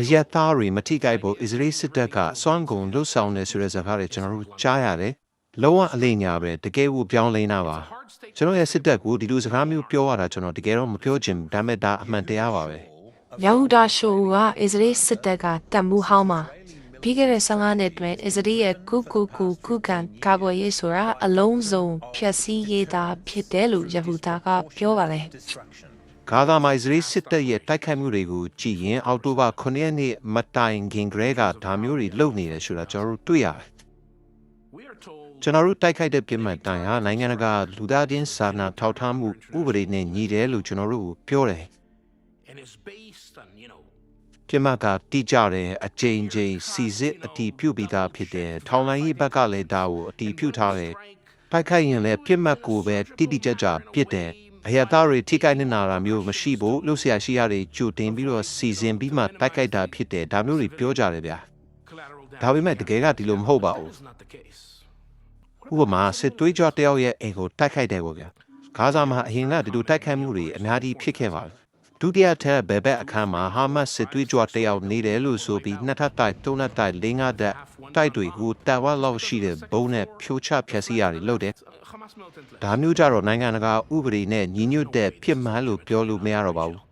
အရက်သားတွေမထိကြိုက်ဖို့အစ္စရေးစစ်တပ်ကစွမ်းကုန်လှုပ်ဆောင်နေဆိုတဲ့စကားတွေကျွန်တော်တို့ကြားရတယ်လုံးဝအလိညာပဲတကယ်ကိုပြောင်းလဲနေတာပါကျွန်တော်ရဲ့စစ်တပ်ကိုဒီလိုစကားမျိုးပြောရတာကျွန်တော်တကယ်တော့မပြောချင်ဘူးဒါပေမဲ့ဒါအမှန်တရားပါပဲမြောက်ဒါရှိုးကအစ္စရေးစစ်တပ်ကတပ်မှုဟောင်းမှာပြီးခဲ့တဲ့15နှစ်တွင်အစ္စရေးရဲ့ကုကုကုကုကန်ကာကွယ်ရေးဆိုတာအလုံးစုံဖျက်ဆီးရေးသားဖြစ်တယ်လို့ယဘူတာကပြောပါလေ ဂါဇာမှာအစ္စရေးစစ်တပ်ရဲ့တိုက်ခိုက်မှုတွေကိုကြည့်ရင်အောက်တိုဘာ9ရက်နေ့မတိုင်ခင်ကလေးကဒါမျိုးတွေလုပ်နေတယ်ဆိုတာကျွန်တော်တို့တွေ့ရတယ်ကျွန်တော်တို့တိုက်ခိုက်တဲ့ပြစ်မှတ်တိုင်ဟာနိုင်ငံတကာလူသားချင်းစာနာထောက်ထားမှုဥပဒေနဲ့ညီတယ်လို့ကျွန်တော်တို့ပြောတယ် and it's based on, you know, ပြစ်မှတ်ကတိကျတယ်အကြိမ်ကြိမ်စီစစ်အတီးပြုတ်ပြီးသားဖြစ်တယ်ထောင်လိုင်းရေးဘက်ကလည်းဒါကိုအတီးပြုတ်ထားတယ်တိုက်ခိုက်ရင်လည်းပြစ်မှတ်ကိုပဲတိတိကျကျပြစ်တယ် အရသားတွေထိခိုက်နေတာမျိုးမရှိဘူးလို့ဆရာရှိရတွေကြိုတင်ပြီးတော့စီစဉ်ပြီးမှတိုက်ခိုက်တာဖြစ်တယ်ဒါမျိုးတွေပြောကြတယ်ဗျာ collateral ဒါပေမဲ့တကယ်ကဒီလိုမဟုတ်ပါဘူး is not the case. ဥပမာစစ်သွေးကြွတယောက်ရဲ့အိမ်ကိုတိုက်ခိုက်တယ်ပေါ့ဗျာဂါဇာမှာအရင်ကဒီလိုတိုက်ခိုက်မှုတွေအများကြီးဖြစ်ခဲ့ပါတယ် ဒုတိယထပ်ဘယ်ဘက်အခန်းမှာဟာမတ်စစ်သွေးကြွတယောက်နေတယ်လို့ဆိုပြီးနှစ်ထပ်တိုက်သုံးထပ်တိုက်လေးငါးတက်တိုက်တွေကိုတာဝါလောက်ရှိတဲ့ဘုံနဲ့ဖြိုချဖျက်ဆီးရတယ်လို့တယ် Hamas militant left. ဒါမျိုးကြတော့နိုင်ငံတကာဥပဒေနဲ့ညီညွတ်တဲ့ဖြစ်မှန်းလို့ပြောလို့မရတော့ပါဘူး